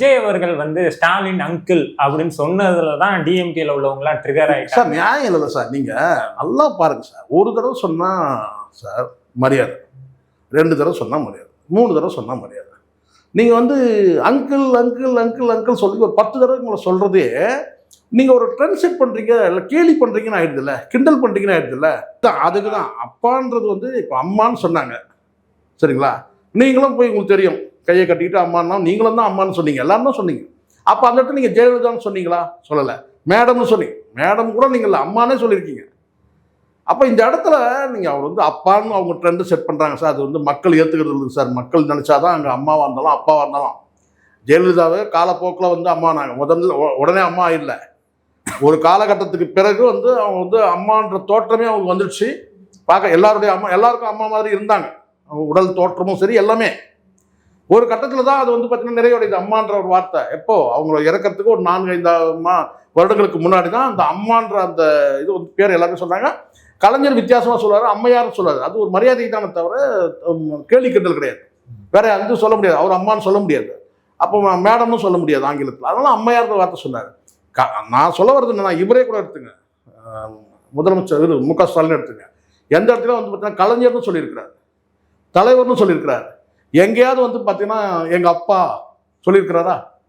விஜய் அவர்கள் வந்து ஸ்டாலின் அங்கிள் அப்படின்னு சொன்னதுல தான் டிஎம்கேல உள்ளவங்கலாம் ட்ரிகர் ஆயிட்டாங்க. சார் நியாயம் இல்லை சார். நீங்கள் நல்லா பாருங்க சார். ஒரு தடவை சொன்னால் சார் மரியாதை. ரெண்டு தடவை சொன்னால் மரியாதை. மூணு தடவை சொன்னால் மரியாதை. நீங்கள் வந்து அங்கிள் அங்கிள் அங்கிள் அங்கிள் சொல்லி ஒரு பத்து தடவை உங்களை சொல்கிறதே நீங்கள் ஒரு ட்ரெண்ட் செட் பண்ணுறீங்க இல்லை கேலி பண்ணுறீங்கன்னு ஆயிடுதுல்ல கிண்டல் பண்ணுறீங்கன்னு ஆயிடுதுல்ல அதுக்கு தான் அப்பான்றது வந்து இப்போ அம்மான்னு சொன்னாங்க. சரிங்களா? நீங்களும் போய் உங்களுக்கு தெரியும். கையை கட்டிக்கிட்டு அம்மான்னா நீங்களும் தான் அம்மான்னு சொன்னீங்க. எல்லாரும் தான் சொன்னீங்க. அப்போ அந்த இடத்துல நீங்கள் ஜெயலலிதான்னு சொன்னீங்களா? சொல்லலை. மேடம்னு சொன்னீங்க மேடம் கூட நீங்கள் இல்லை அம்மானே சொல்லியிருக்கீங்க. அப்போ இந்த இடத்துல நீங்கள் அவர் வந்து அப்பான்னு அவங்க ட்ரெண்டு செட் பண்ணுறாங்க சார். அது வந்து மக்கள் ஏற்றுக்கிறது இல்லை சார். மக்கள் நினச்சாதான் அங்கே அம்மாவாக இருந்தாலும் அப்பாவாக இருந்தாலும். ஜெயலலிதாவே காலப்போக்கில் வந்து அம்மா நாங்கள் முதல்ல உடனே அம்மா இல்லை. ஒரு காலகட்டத்துக்கு பிறகு வந்து அவங்க வந்து அம்மான்ற தோற்றமே அவங்க வந்துடுச்சு பார்க்க எல்லாருடைய அம்மா எல்லாருக்கும் அம்மா மாதிரி இருந்தாங்க. அவங்க உடல் தோற்றமும் சரி எல்லாமே. ஒரு கட்டத்தில் தான் அது வந்து பார்த்தீங்கன்னா நிறைவடையுது. அம்மான்ற ஒரு வார்த்தை. எப்போ? அவங்கள இறக்கறதுக்கு ஒரு நான்கு ஐந்து மா வருடங்களுக்கு முன்னாடி தான் அந்த அம்மான்ற அந்த இது வந்து பேர் எல்லாருமே சொன்னாங்க கலைஞர் வித்தியாசமாக சொல்லுவார் அம்மையார்னு சொல்லுவார். அது ஒரு மரியாதை தானே தவிர கேள்வி கிண்டல் கிடையாது. வேற அது சொல்ல முடியாது. அவர் அம்மான்னு சொல்ல முடியாது. அப்போ மேடம்னு சொல்ல முடியாது ஆங்கிலத்தில். அதனால அம்மையார்ன்ற வார்த்தை சொன்னார். க நான் சொல்ல வர்றது என்னன்னா இவரே கூட எடுத்துங்க. முதலமைச்சர் இது மு க ஸ்டாலின் எடுத்துங்க. எந்த இடத்துல வந்து பார்த்தீங்கன்னா கலைஞர்னு சொல்லியிருக்கிறார். தலைவர்னு சொல்லியிருக்கிறார். எங்கேயாவது வந்து பார்த்தீங்கன்னா எங்கள் அப்பா சொல்லியிருக்கிறாரா?